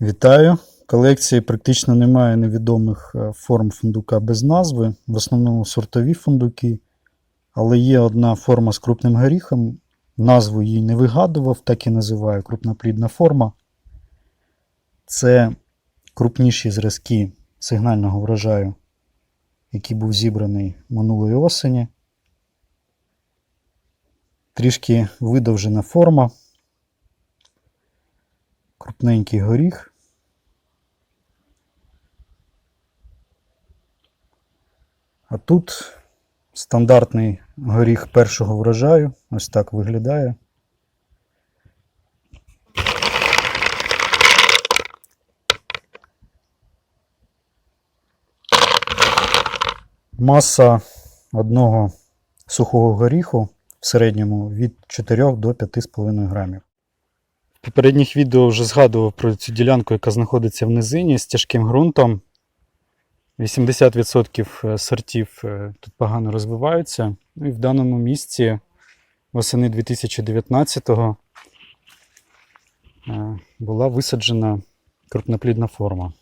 Вітаю! Колекції практично немає невідомих е, форм фундука без назви, в основному сортові фундуки. Але є одна форма з крупним горіхом. Назву їй не вигадував, так і називаю крупноплідна форма. Це крупніші зразки сигнального врожаю, який був зібраний минулої осені. Трішки видовжена форма. Крупненький горіх. А тут стандартний горіх першого врожаю. Ось так виглядає. Маса одного сухого горіху в середньому від 4 до 5,5 грамів. Попередніх відео вже згадував про цю ділянку, яка знаходиться в низині з тяжким ґрунтом. 80% сортів е, тут погано розвиваються. Ну і в даному місці восени 2019-го е, була висаджена крупноплідна форма.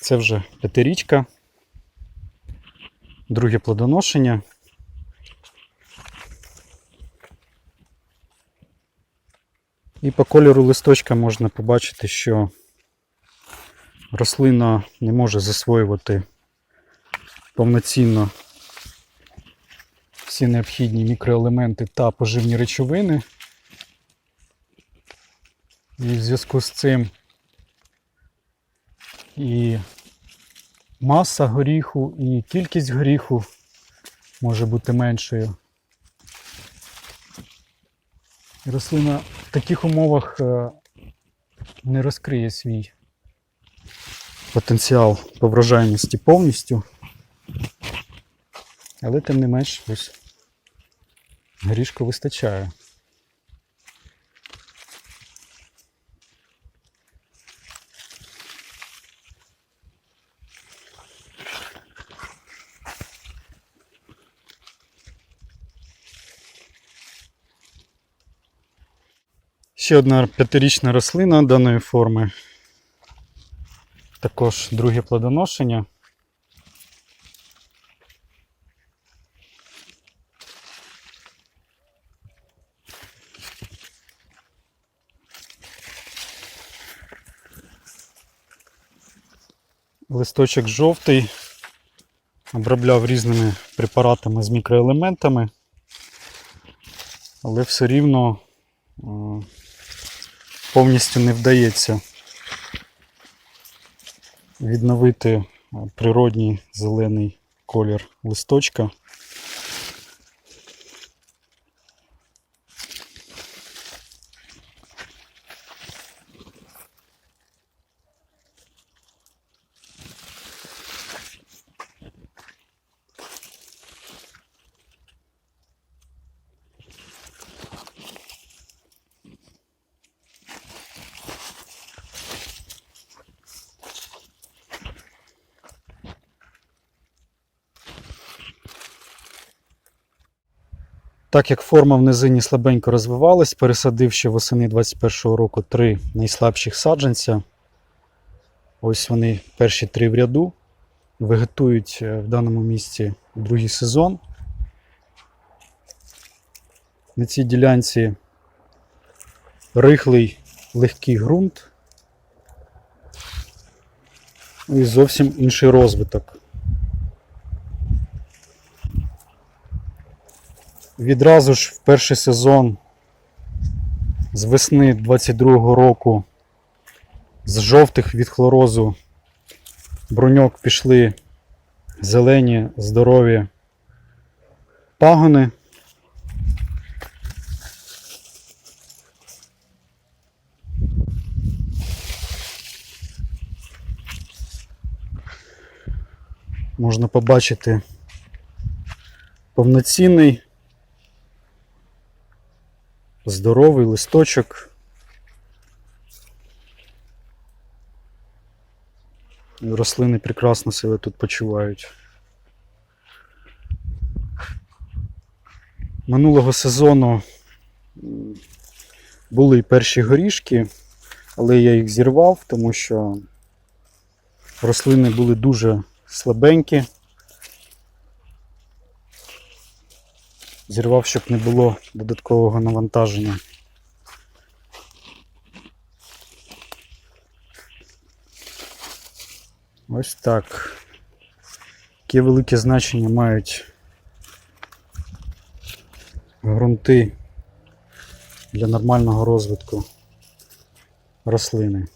Це вже п'ятирічка, друге плодоношення. І по кольору листочка можна побачити, що рослина не може засвоювати повноцінно всі необхідні мікроелементи та поживні речовини. І в зв'язку з цим і маса горіху, і кількість горіху може бути меншою. Рослина таких умовах е, не розкриє свій потенціал по врожайності повністю. Але тим не менш ось горішку вистачає. Ще одна п'ятирічна рослина даної форми. Також друге плодоношення. Листочок жовтий, обробляв різними препаратами з мікроелементами, але все рівно е, повністю не вдається відновити природній зелений колір листочка. Так як форма в низині слабенько розвивалась, пересадив ще восени 21-го року три найслабших саджанця. Ось вони перші три в ряду. Вегетують е, в даному місці другий сезон. На цій ділянці рихлий легкий ґрунт. І зовсім інший розвиток. Відразу ж в перший сезон з весни 22-го року з жовтих від хлорозу бруньок пішли зелені, здорові пагони. Можна побачити повноцінний здоровий листочок. Рослини прекрасно себе тут почувають. Минулого сезону були перші горішки, але я їх зірвав, тому що рослини були дуже слабенькі. Зірвав, щоб не було додаткового навантаження. Ось так. Яке велике значення мають ґрунти для нормального розвитку рослини.